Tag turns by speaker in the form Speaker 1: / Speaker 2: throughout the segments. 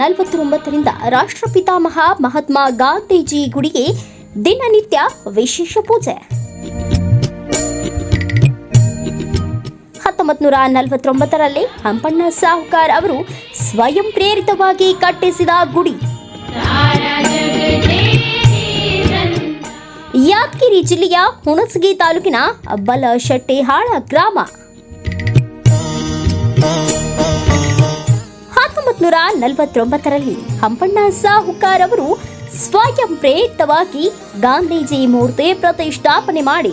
Speaker 1: ನಲವತ್ತೊಂಬತ್ತರಿಂದ ರಾಷ್ಟ್ರಪಿತಾಮಹ ಮಹಾತ್ಮ ಗಾಂಧೀಜಿ ಗುಡಿಗೆ ದಿನನಿತ್ಯ ವಿಶೇಷ ಪೂಜೆ. ಹತ್ತೊಂಬತ್ತು ನೂರ ನಲವತ್ತೊಂಬತ್ತರಲ್ಲಿ ಹಂಪಣ್ಣ ಸಾಹುಕಾರ್ ಅವರು ಸ್ವಯಂ ಪ್ರೇರಿತವಾಗಿ ಕಟ್ಟಿಸಿದ ಗುಡಿ. ಯಾದಗಿರಿ ಜಿಲ್ಲೆಯ ಹುಣಸಗಿ ತಾಲೂಕಿನ ಬಲಶೆಟ್ಟಿಹಾಳ ಗ್ರಾಮ. ಹತ್ತೊಂಬತ್ತು ನೂರ ನಲವತ್ತೊಂಬತ್ತರಲ್ಲಿ ಹಂಪಣ್ಣ ಸಾಹುಕಾರ್ ಅವರು ಸ್ವಯಂ ಪ್ರೇರಿತವಾಗಿ ಗಾಂಧೀಜಿ ಮೂರ್ತಿ ಪ್ರತಿಷ್ಠಾಪನೆ ಮಾಡಿ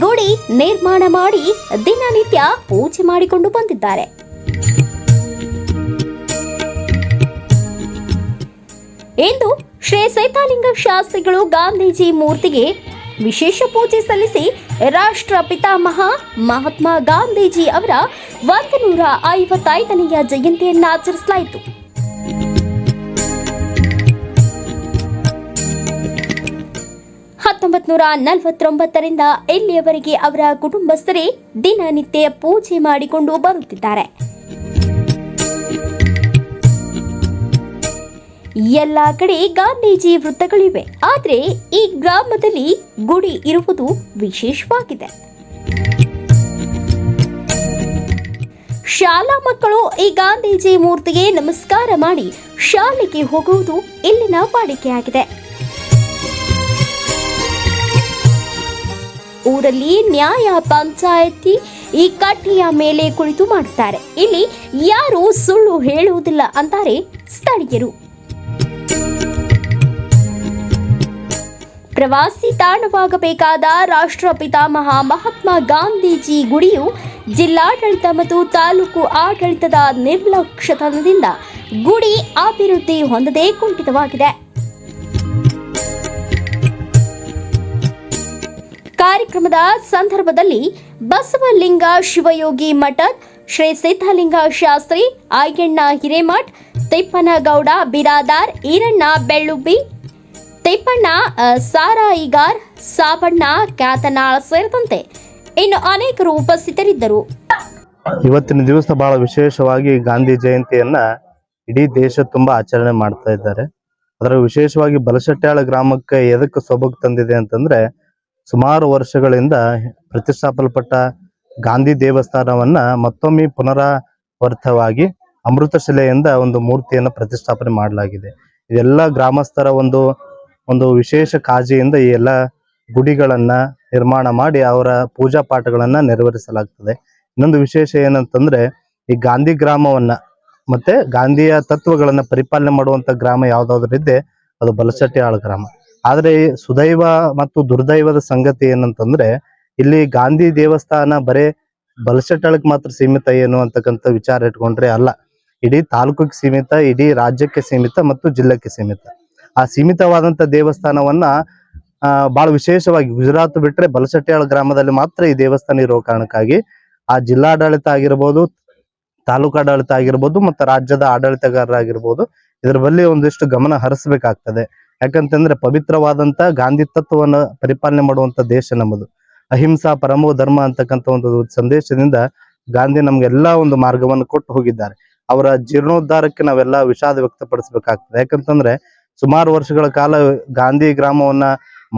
Speaker 1: ಗುಡಿ ನಿರ್ಮಾಣ ಮಾಡಿ ದಿನನಿತ್ಯ ಪೂಜೆ ಮಾಡಿಕೊಂಡು ಬಂದಿದ್ದಾರೆ. ಇಂದು ಶ್ರೀ ಸೈತಾಲಿಂಗ ಶಾಸ್ತ್ರಿಗಳು ಗಾಂಧೀಜಿ ಮೂರ್ತಿಗೆ ವಿಶೇಷ ಪೂಜೆ ಸಲ್ಲಿಸಿ ರಾಷ್ಟ್ರ ಪಿತಾಮಹ ಮಹಾತ್ಮ ಗಾಂಧೀಜಿ ಅವರ ಒಂದು ನೂರ ಐವತ್ತೈದನೆಯ ಜಯಂತಿಯನ್ನು ಆಚರಿಸಲಾಯಿತು. ಹತ್ತೊಂಬತ್ತು ನೂರ ನಲವತ್ತೊಂಬತ್ತರಿಂದ ಇಲ್ಲಿಯವರೆಗೆ ಅವರ ಕುಟುಂಬಸ್ಥರೇ ದಿನನಿತ್ಯ ಪೂಜೆ ಮಾಡಿಕೊಂಡು ಬರುತ್ತಿದ್ದಾರೆ. ಎಲ್ಲ ಕಡೆ ಗಾಂಧೀಜಿ ವೃತ್ತಗಳಿವೆ. ಆದರೆ ಈ ಗ್ರಾಮದಲ್ಲಿ ಗುಡಿ ಇರುವುದು ವಿಶೇಷವಾಗಿದೆ. ಶಾಲಾ ಮಕ್ಕಳು ಈ ಗಾಂಧೀಜಿ ಮೂರ್ತಿಗೆ ನಮಸ್ಕಾರ ಮಾಡಿ ಶಾಲೆಗೆ ಹೋಗುವುದು ಇಲ್ಲಿನ ವಾಡಿಕೆಯಾಗಿದೆ. ಊರಲ್ಲಿ ನ್ಯಾಯ ಪಂಚಾಯತಿ ಈ ಕಟ್ಟೆಯ ಮೇಲೆ ಕುಳಿತು ಮಾಡುತ್ತಾರೆ. ಇಲ್ಲಿ ಯಾರು ಸುಳ್ಳು ಹೇಳುವುದಿಲ್ಲ ಅಂತಾರೆ ಸ್ಥಳೀಯರು. ಪ್ರವಾಸಿ ತಾಣವಾಗಬೇಕಾದ ರಾಷ್ಟ್ರಪಿತ ಮಹಾ ಮಹಾತ್ಮ ಗಾಂಧೀಜಿ ಗುಡಿಯು ಜಿಲ್ಲಾಡಳಿತ ಮತ್ತು ತಾಲೂಕು ಆಡಳಿತದ ನಿರ್ಲಕ್ಷ್ಯತನದಿಂದ ಗುಡಿ ಅಭಿವೃದ್ಧಿ ಹೊಂದದೇ ಕುಂಠಿತವಾಗಿದೆ. ಕಾರ್ಯಕ್ರಮದ ಸಂದರ್ಭದಲ್ಲಿ ಬಸವಲಿಂಗ ಶಿವಯೋಗಿ ಮಠದ್ ಶ್ರೀ ಸಿದ್ಧಲಿಂಗ ಶಾಸ್ತ್ರಿ, ಆಯಣ್ಣ ಹಿರೇಮಠ್, ತಿಪ್ಪನಗೌಡ, ಬಿರಾದಾರ್, ಈರಣ್ಣ ಬೆಳ್ಳುಬ್ಬಿ ತಿಪ್ಪಣ್ಣ ಸಾರಾಯಿಗಾರ್ ಸಾಬಣ್ಣ, ಕ್ಯಾತನಾಳ್ ಸೇರಿದಂತೆ ಇನ್ನು ಅನೇಕರು ಉಪಸ್ಥಿತರಿದ್ದರು.
Speaker 2: ಇವತ್ತಿನ ದಿವಸ ಬಹಳ ವಿಶೇಷವಾಗಿ ಗಾಂಧಿ ಜಯಂತಿಯನ್ನ ಇಡೀ ದೇಶ ತುಂಬಾ ಆಚರಣೆ ಮಾಡ್ತಾ ಇದ್ದಾರೆ. ಅದರ ವಿಶೇಷವಾಗಿ ಬಲಶಟ್ಯಾಳ ಗ್ರಾಮಕ್ಕೆ ಎದಕ್ಕೆ ಸೊಬಗು ತಂದಿದೆ ಅಂತಂದ್ರೆ ಸುಮಾರು ವರ್ಷಗಳಿಂದ ಪ್ರತಿಷ್ಠಾಪಲ್ಪಟ್ಟ ಗಾಂಧಿ ದೇವಸ್ಥಾನವನ್ನ ಮತ್ತೊಮ್ಮೆ ಪುನರಾವರ್ತವಾಗಿ ಅಮೃತ ಶಿಲೆಯಿಂದ ಒಂದು ಮೂರ್ತಿಯನ್ನು ಪ್ರತಿಷ್ಠಾಪನೆ ಮಾಡಲಾಗಿದೆ. ಇದೆಲ್ಲ ಗ್ರಾಮಸ್ಥರ ಒಂದು ಒಂದು ವಿಶೇಷ ಕಾಳಜಿಯಿಂದ ಈ ಎಲ್ಲ ಗುಡಿಗಳನ್ನ ನಿರ್ಮಾಣ ಮಾಡಿ ಅವರ ಪೂಜಾ ಪಾಠಗಳನ್ನ ನೆರವೇರಿಸಲಾಗ್ತದೆ. ಇನ್ನೊಂದು ವಿಶೇಷ ಏನಂತಂದ್ರೆ, ಈ ಗಾಂಧಿ ಗ್ರಾಮವನ್ನ ಮತ್ತೆ ಗಾಂಧಿಯ ತತ್ವಗಳನ್ನ ಪರಿಪಾಲನೆ ಮಾಡುವಂತ ಗ್ರಾಮ ಯಾವ್ದಾದ್ರು ಇದ್ದೆ ಅದು ಬಲಸಟ್ಟಿಯಾಳ ಗ್ರಾಮ. ಆದ್ರೆ ಸುದೈವ ಮತ್ತು ದುರ್ದೈವದ ಸಂಗತಿ ಏನಂತಂದ್ರೆ, ಇಲ್ಲಿ ಗಾಂಧಿ ದೇವಸ್ಥಾನ ಬರೇ ಬಲಸಟ್ಟಾಳಕ್ ಮಾತ್ರ ಸೀಮಿತ ಏನು ಅಂತಕ್ಕಂಥ ವಿಚಾರ ಇಟ್ಕೊಂಡ್ರೆ ಅಲ್ಲ. ಇಡೀ ತಾಲೂಕಿಗೆ ಸೀಮಿತ, ಇಡೀ ರಾಜ್ಯಕ್ಕೆ ಸೀಮಿತ ಮತ್ತು ಜಿಲ್ಲೆಗೆ ಸೀಮಿತ. ಆ ಸೀಮಿತವಾದಂತ ದೇವಸ್ಥಾನವನ್ನ, ಆ ಬಹಳ ವಿಶೇಷವಾಗಿ ಗುಜರಾತ್ ಬಿಟ್ರೆ ಬಲಸಟ್ಯಾಳ ಗ್ರಾಮದಲ್ಲಿ ಮಾತ್ರ ಈ ದೇವಸ್ಥಾನ ಇರೋ ಕಾರಣಕ್ಕಾಗಿ ಆ ಜಿಲ್ಲಾಡಳಿತ ಆಗಿರ್ಬೋದು, ತಾಲೂಕಾಡಳಿತ ಆಗಿರ್ಬೋದು, ಮತ್ತು ರಾಜ್ಯದ ಆಡಳಿತಗಾರರಾಗಿರ್ಬೋದು, ಇದರ ಬಲ್ಲಿ ಒಂದಿಷ್ಟು ಗಮನ ಹರಿಸಬೇಕಾಗ್ತದೆ. ಯಾಕಂತಂದ್ರೆ ಪವಿತ್ರವಾದಂತ ಗಾಂಧಿ ತತ್ವವನ್ನ ಪರಿಪಾಲನೆ ಮಾಡುವಂತ ದೇಶ ನಮ್ಮದು. ಅಹಿಂಸಾ ಪರಮೋ ಧರ್ಮ ಅಂತಕ್ಕಂಥ ಒಂದು ಸಂದೇಶದಿಂದ ಗಾಂಧಿ ನಮ್ಗೆಲ್ಲಾ ಒಂದು ಮಾರ್ಗವನ್ನು ಕೊಟ್ಟು ಹೋಗಿದ್ದಾರೆ. ಅವರ ಜೀರ್ಣೋದ್ಧಾರಕ್ಕೆ ನಾವೆಲ್ಲ ವಿಷಾದ ವ್ಯಕ್ತಪಡಿಸಬೇಕಾಗ್ತದೆ. ಯಾಕಂತಂದ್ರೆ ಸುಮಾರು ವರ್ಷಗಳ ಕಾಲ ಗಾಂಧಿ ಗ್ರಾಮವನ್ನ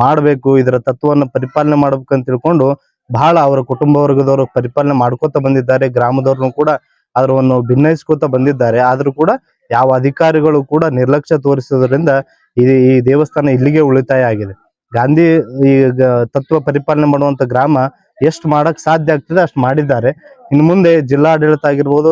Speaker 2: ಮಾಡಬೇಕು, ಇದರ ತತ್ವವನ್ನು ಪರಿಪಾಲನೆ ಮಾಡಬೇಕು ಅಂತ ತಿಳ್ಕೊಂಡು ಬಹಳ ಅವರ ಕುಟುಂಬ ವರ್ಗದವರು ಪರಿಪಾಲನೆ ಮಾಡ್ಕೋತ ಬಂದಿದ್ದಾರೆ, ಗ್ರಾಮದವ್ರನ್ನು ಕೂಡ ಅದರವನ್ನು ಭಿನ್ನಯಿಸ್ಕೋತ ಬಂದಿದ್ದಾರೆ. ಆದ್ರೂ ಕೂಡ ಯಾವ ಅಧಿಕಾರಿಗಳು ಕೂಡ ನಿರ್ಲಕ್ಷ್ಯ ತೋರಿಸೋದ್ರಿಂದ ಈ ಈ ದೇವಸ್ಥಾನ ಇಲ್ಲಿಗೆ ಉಳಿತಾಯ ಆಗಿದೆ. ಗಾಂಧಿ ಈ ತತ್ವ ಪರಿಪಾಲನೆ ಮಾಡುವಂತ ಗ್ರಾಮ ಎಷ್ಟು ಮಾಡಕ್ ಸಾಧ್ಯ ಆಗ್ತದೆ ಅಷ್ಟು ಮಾಡಿದ್ದಾರೆ. ಇನ್ನು ಮುಂದೆ ಜಿಲ್ಲಾಡಳಿತ ಆಗಿರ್ಬೋದು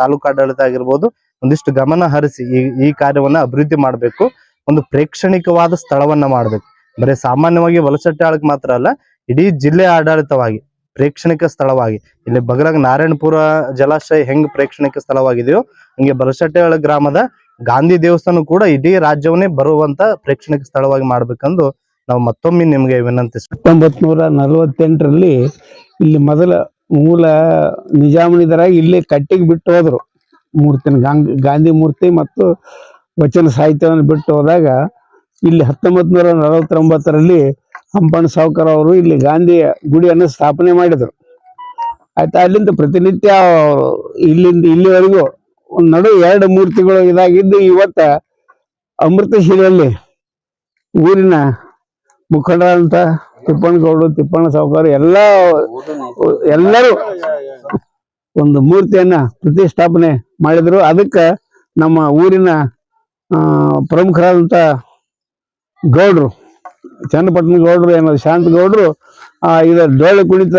Speaker 2: ತಾಲೂಕಾಡಳಿತ ಆಗಿರ್ಬೋದು, ಒಂದಿಷ್ಟು ಗಮನ ಹರಿಸಿ ಈ ಈ ಕಾರ್ಯವನ್ನ ಅಭಿವೃದ್ಧಿ ಮಾಡಬೇಕು. ಒಂದು ಪ್ರೇಕ್ಷಣಿಕವಾದ ಸ್ಥಳವನ್ನ ಮಾಡ್ಬೇಕು. ಬರೀ ಸಾಮಾನ್ಯವಾಗಿ ವಲಸಟ್ಟಾಳಕ್ ಮಾತ್ರ ಅಲ್ಲ, ಇಡೀ ಜಿಲ್ಲೆ ಆಡಳಿತವಾಗಿ, ಪ್ರೇಕ್ಷಣಿಕ ಸ್ಥಳವಾಗಿ. ಇಲ್ಲಿ ಬಗಲಾಗ ನಾರಾಯಣಪುರ ಜಲಾಶಯ ಹೆಂಗ್ ಪ್ರೇಕ್ಷಣಿಕ ಸ್ಥಳವಾಗಿದೆಯೋ, ಹಂಗೆ ಬಲಸಟ್ಟೆಳ ಗ್ರಾಮದ ಗಾಂಧಿ ದೇವಸ್ಥಾನ ಕೂಡ ಇಡೀ ರಾಜ್ಯವನ್ನೇ ಬರುವಂತ ಪ್ರೇಕ್ಷಣಿಕ ಸ್ಥಳವಾಗಿ ಮಾಡ್ಬೇಕಂದು ನಾವು ಮತ್ತೊಮ್ಮೆ ನಿಮ್ಗೆ ವಿನಂತಿಸ್ತೀವಿ
Speaker 3: ಹತ್ತೊಂಬತ್ ನೂರ ನಲವತ್ತೆಂಟರಲ್ಲಿ ಇಲ್ಲಿ ಮೊದಲ ಮೂಲ ನಿಜಾಮನಿದರಾಗಿ ಇಲ್ಲಿ ಕಟ್ಟಿಗೆ ಬಿಟ್ಟು ಹೋದ್ರು. ಮೂರ್ತಿನ ಗಾಂಧಿ ಮೂರ್ತಿ ಮತ್ತು ವಚನ ಸಾಹಿತ್ಯವನ್ನು ಬಿಟ್ಟು ಹೋದಾಗ ಇಲ್ಲಿ ಹತ್ತೊಂಬತ್ತು ನೂರ ನಲವತ್ತೊಂಬತ್ತರಲ್ಲಿ ಹಂಪಣ್ಣ ಸಾವ್ಕರ್ ಅವರು ಇಲ್ಲಿ ಗಾಂಧಿಯ ಗುಡಿಯನ್ನು ಸ್ಥಾಪನೆ ಮಾಡಿದರು. ಆಯ್ತಾ, ಅಲ್ಲಿಂದ ಪ್ರತಿನಿತ್ಯ ಇಲ್ಲಿಂದ ಇಲ್ಲಿವರೆಗೂ ನಡು ಎರಡು ಮೂರ್ತಿಗಳು ಇದಾಗಿದ್ದು ಇವತ್ತ ಅಮೃತಶಿಲೆಯಲ್ಲಿ ಊರಿನ ಮುಖಂಡರಂತ ತಿಪ್ಪಣ್ಣಗೌಡರು ತಿಪ್ಪಣ್ಣ ಸಾವುಕಾರ ಎಲ್ಲ ಎಲ್ಲರೂ ಒಂದು ಮೂರ್ತಿಯನ್ನ ಪ್ರತಿಷ್ಠಾಪನೆ ಮಾಡಿದ್ರು. ಅದಕ್ಕೆ ನಮ್ಮ ಊರಿನ ಪ್ರಮುಖರಾದಂಥ ಗೌಡ್ರು, ಚನ್ನಪಟ್ಟಣ ಗೌಡ್ರು ಏನದು ಶಾಂತ ಗೌಡ್ರು, ಆ ಇದರ ಡೊಳ್ಳು ಕುಣಿತ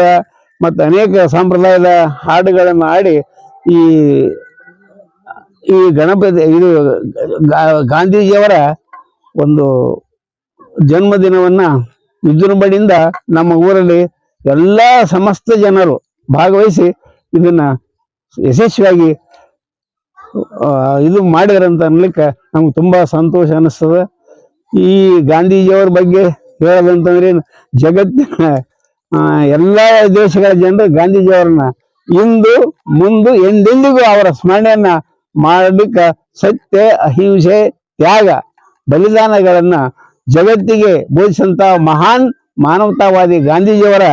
Speaker 3: ಮತ್ತು ಅನೇಕ ಸಂಪ್ರದಾಯದ ಹಾಡುಗಳನ್ನು ಆಡಿ ಈ ಈ ಗಣಪತಿ, ಇದು ಗಾಂಧೀಜಿಯವರ ಒಂದು ಜನ್ಮದಿನವನ್ನು ವಿಜೃಂಭಣೆಯಿಂದ ನಮ್ಮ ಊರಲ್ಲಿ ಎಲ್ಲ ಸಮಸ್ತ ಜನರು ಭಾಗವಹಿಸಿ ಇದನ್ನು ಯಶಸ್ವಿಯಾಗಿ ಇದು ಮಾಡಿದ್ರಂತ ಅನ್ಲಿಕ್ಕೆ ನಮ್ಗೆ ತುಂಬಾ ಸಂತೋಷ ಅನಿಸ್ತದೆ. ಈ ಗಾಂಧೀಜಿಯವ್ರ ಬಗ್ಗೆ ಹೇಳೋದಂತಂದ್ರೆ ಜಗತ್ತಿನ ಎಲ್ಲ ದೇಶಗಳ ಜನರು ಗಾಂಧೀಜಿಯವರನ್ನ ಇಂದು, ಮುಂದು, ಎಂದೆಂದಿಗೂ ಅವರ ಸ್ಮರಣೆಯನ್ನ ಮಾಡಲಿಕ್ಕೆ ಸತ್ಯ, ಅಹಿಂಸೆ, ತ್ಯಾಗ, ಬಲಿದಾನಗಳನ್ನ ಜಗತ್ತಿಗೆ ಬೋಧಿಸಂತ ಮಹಾನ್ ಮಾನವತಾವಾದಿ ಗಾಂಧೀಜಿಯವರ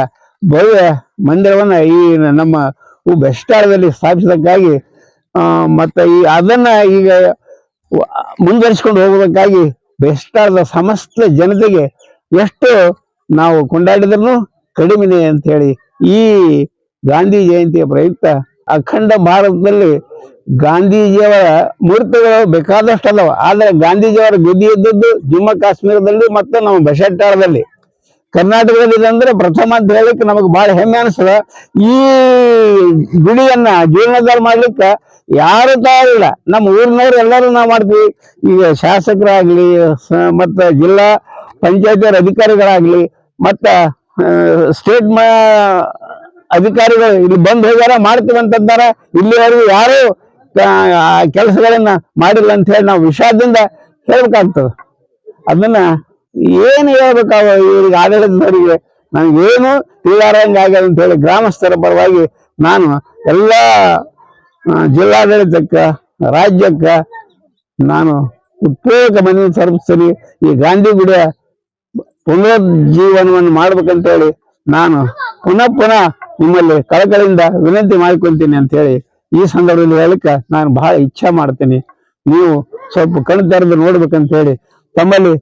Speaker 3: ಭವ್ಯ ಮಂದಿರವನ್ನ ಈ ನಮ್ಮ ಬೆಸ್ಟಾಳದಲ್ಲಿ ಸ್ಥಾಪಿಸೋದಕ್ಕಾಗಿ ಮತ್ತೆ ಈ ಅದನ್ನ ಈಗ ಮುಂದುವರಿಸ್ಕೊಂಡು ಹೋಗೋದಕ್ಕಾಗಿ ಬೆಸ್ಟಾದ ಸಮಸ್ತ ಜನತೆಗೆ ಎಷ್ಟು ನಾವು ಕೊಂಡಾಡಿದ್ರು ಕಡಿಮೆನೆ ಅಂತ ಹೇಳಿ ಈ ಗಾಂಧಿ ಜಯಂತಿಯ ಪ್ರಯುಕ್ತ ಅಖಂಡ ಭಾರತದಲ್ಲಿ ಗಾಂಧೀಜಿಯವರ ಮೂರ್ತಿಗಳು ಬೇಕಾದಷ್ಟು ಅದಾವ. ಆದ್ರೆ ಗಾಂಧೀಜಿಯವರ ಗುದ್ದಿ ಇದ್ದದ್ದು ಜಮ್ಮು ಕಾಶ್ಮೀರದಲ್ಲಿ ಮತ್ತು ನಮ್ಮ ಬಶೆಟ್ಟಾಳದಲ್ಲಿ ಕರ್ನಾಟಕದಲ್ಲಿ ಅಂದ್ರೆ ಪ್ರಥಮ ಅಂತ ಹೇಳಕ್ ನಮಗೆ ಬಹಳ ಹೆಮ್ಮೆ ಅನಿಸ್ತದ. ಈ ಗುಡಿಯನ್ನ ಜೀರ್ಣೋದ್ಧಾರ ಮಾಡ್ಲಿಕ್ಕೆ ಯಾರು ತಯಾರಿಲ್ಲ ನಮ್ಮ ಊರಿನವ್ರು ಎಲ್ಲರೂ ನಾವು ಮಾಡ್ತೀವಿ. ಈಗ ಶಾಸಕರಾಗ್ಲಿ ಮತ್ತ ಜಿಲ್ಲಾ ಪಂಚಾಯತ್ ಅಧಿಕಾರಿಗಳಾಗ್ಲಿ, ಮತ್ತ ಸ್ಟೇಟ್ ಅಧಿಕಾರಿಗಳು ಇಲ್ಲಿ ಬಂದು ಹೋಗ್ಯಾರ, ಮಾಡ್ತೀವಿ ಅಂತಂದಾರ ಇಲ್ಲಿವರೆಗೂ ಯಾರು ಕೆಲಸಗಳನ್ನ ಮಾಡಿಲ್ಲ ಅಂತ ಹೇಳಿ ನಾವು ವಿಷಾದದಿಂದ ಹೇಳ್ಬೇಕಾಗ್ತದೆ. ಅದನ್ನ ಏನು ಹೇಳ್ಬೇಕಾವ ಇವ್ರಿಗೆ ಆಡಳಿತದವರಿಗೆ ನನಗೇನು ತಿಳಿಯಾರಂಗ ಆಗ್ಯದ ಅಂತ ಹೇಳಿ ಗ್ರಾಮಸ್ಥರ ಪರವಾಗಿ ನಾನು ಎಲ್ಲ ಜಿಲ್ಲಾಡಳಿತಕ್ಕೆ, ರಾಜ್ಯಕ್ಕ ನಾನು ಉತ್ಪೂರ್ವಕ ಮನವಿ ಸಲ್ಲಿಸ್ತೀನಿ ಈ ಗಾಂಧಿ ಗುಡಿಯ ಮಾಡ್ಬೇಕಂತ ಹೇಳಿ ನಾನು ಪುನಃ ಪುನಃ ನಿಮ್ಮಲ್ಲಿ ಕಳಕಳಿಯಿಂದ ವಿನಂತಿ ಮಾಡ್ಕೊಂತೀನಿ ಅಂತ ಹೇಳಿ ಈ ಸಂದರ್ಭದಲ್ಲಿ ಹೇಳಕ್ಕೆ ನಾನು ಬಹಳ ಇಚ್ಛೆ ಮಾಡ್ತೀನಿ. ನೀವು ಸ್ವಲ್ಪ ಕಣ್ ತೆರೆದು ನೋಡ್ಬೇಕಂತ ಹೇಳಿ ತಮ್ಮಲ್ಲಿ